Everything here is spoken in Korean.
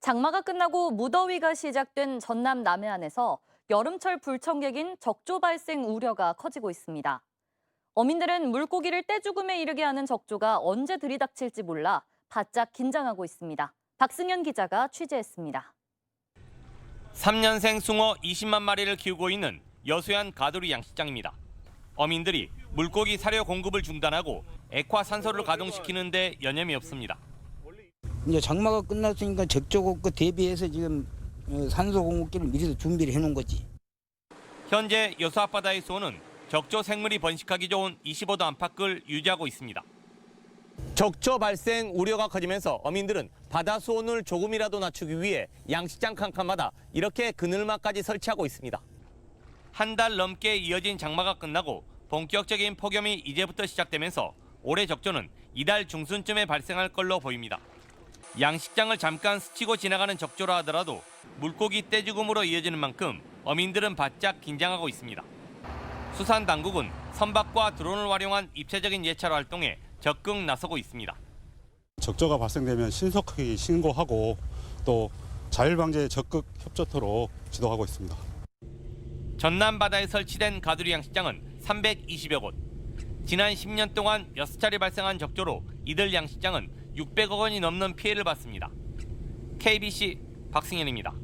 장마가 끝나고 무더위가 시작된 전남 남해안에서 여름철 불청객인 적조 발생 우려가 커지고 있습니다. 어민들은 물고기를 떼죽음에 이르게 하는 적조가 언제 들이닥칠지 몰라 바짝 긴장하고 있습니다. 박승현 기자가 취재했습니다. 3년생 숭어 20만 마리를 키우고 있는 여수안 가두리 양식장입니다. 어민들이 물고기 사료 공급을 중단하고 액화 산소를 가동시키는 데 여념이 없습니다. 이제 장마가 끝났으니까 적조고 그 대비해서 지금 어, 산소 공급기를 미리 준비를 해놓은 거지. 현재 여수 앞바다의 수온은 적조 생물이 번식하기 좋은 25도 안팎을 유지하고 있습니다. 적조 발생 우려가 커지면서 어민들은 바다 수온을 조금이라도 낮추기 위해 양식장 칸칸마다 이렇게 그늘막까지 설치하고 있습니다. 한 달 넘게 이어진 장마가 끝나고 본격적인 폭염이 이제부터 시작되면서 올해 적조는 이달 중순쯤에 발생할 걸로 보입니다. 양식장을 잠깐 스치고 지나가는 적조라 하더라도 물고기 떼죽음으로 이어지는 만큼 어민들은 바짝 긴장하고 있습니다. 수산 당국은 선박과 드론을 활용한 입체적인 예찰 활동에 적극 나서고 있습니다. 적조가 발생되면 신속하게 신고하고 또 자율 방제에 적극 협조토록 지도하고 있습니다. 전남 바다에 설치된 가두리 양식장은 320여 곳. 지난 10년 동안 6차례 발생한 적조로 이들 양식장은 600억 원이 넘는 피해를 봤습니다. KBC 박승현입니다.